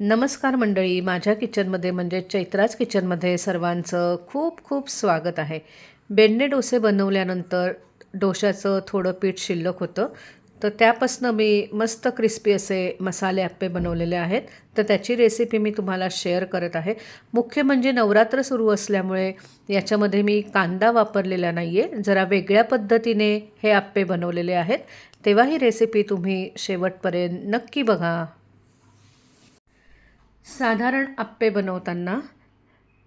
नमस्कार मंडळी माझ्या किचनमध्ये म्हणजे चैत्राज किचनमध्ये सर्वांचं खूप खूप स्वागत आहे. बेंडे डोसे बनवल्यानंतर डोशाचं थोडं पीठ शिल्लक होतं. तर त्यापासनं मी मस्त क्रिस्पी असे मसाले आप्पे बनवलेले आहेत. तर त्याची रेसिपी मी तुम्हाला शेअर करत आहे. मुख्य म्हणजे नवरात्र सुरू असल्यामुळे याच्यामध्ये मी कांदा वापरलेला नाही आहे जरा वेगळ्या पद्धतीने हे आप्पे बनवलेले आहेत. तेव्हा ही रेसिपी तुम्ही शेवटपर्यंत नक्की बघा. साधारण आप्पे बनवताना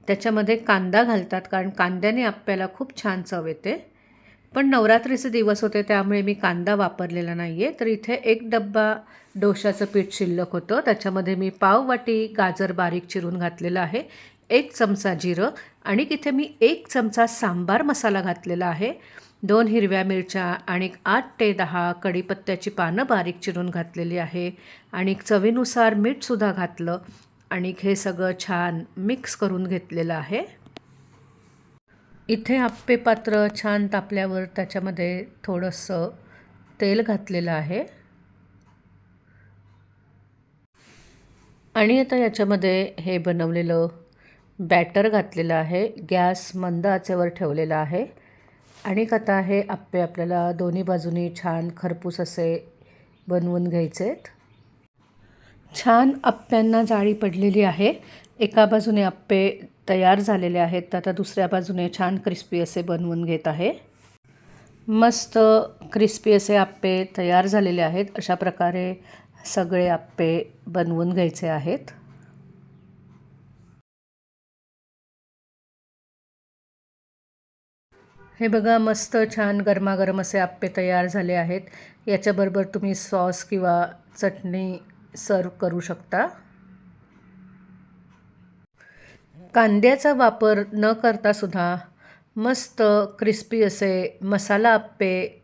त्याच्यामध्ये कांदा घालतात कारण कांद्याने आप्प्याला खूप छान चव येते. पण नवरात्रीचे दिवस होते त्यामुळे मी कांदा वापरलेला नाही आहे तर इथे एक डब्बा डोशाचं पीठ शिल्लक होतं. त्याच्यामध्ये मी पाव वाटी गाजर बारीक चिरून घातलेलं आहे एक चमचा जिरं आणि तिथे मी एक चमचा सांबार मसाला घातलेला आहे. दोन हिरव्या मिरच्या आणि आठ ते दहा कढीपत्त्याची पानं बारीक चिरून घातलेली आहे. आणि चवीनुसार मीठसुद्धा घातलं. आणि हे सगळं छान मिक्स करून घेतलेलं आहे. इथे आप्पे पात्र छान तापल्यावर त्याच्यामध्ये थोडंसं तेल घातलेलं आहे. आणि आता याच्यामध्ये हे बनवलेलं बॅटर घातलेलं आहे. गॅस मंद आचेवर ठेवलेला आहे. आणि आता हे आप्पे आपल्याला दोन्ही बाजूनी छान खरपूस असे बनवून घ्यायचे आहेत छान आप्प्यांना जाळी पडलेली आहे. एका बाजूने आप्पे तयार झालेले आहेत तर आता दुसऱ्या बाजूने छान क्रिस्पी असे बनवून घेत आहे. मस्त क्रिस्पी असे आप्पे तयार झालेले आहेत. अशा प्रकारे सगळे आप्पे बनवून घ्यायचे आहेत. हे बघा मस्त छान गरमागरम असे आप्पे तयार झाले आहेत. याच्याबरोबर तुम्ही सॉस किंवा चटणी सर्व करू शकता. कांद्याचा वापर न करता सुद्धा मस्त क्रिस्पी असे मसाला आप्पे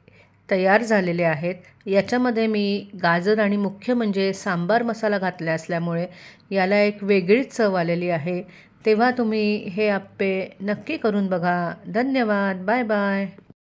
तयार झालेले आहेत. याच्यामध्ये मी गाजर आणि मुख्य म्हणजे सांबार मसाला घातला असल्यामुळे याला एक वेगळीच चव आलेली आहे. तेव्हा तुम्ही हे आप्पे नक्की करून बघा. धन्यवाद. Bye bye.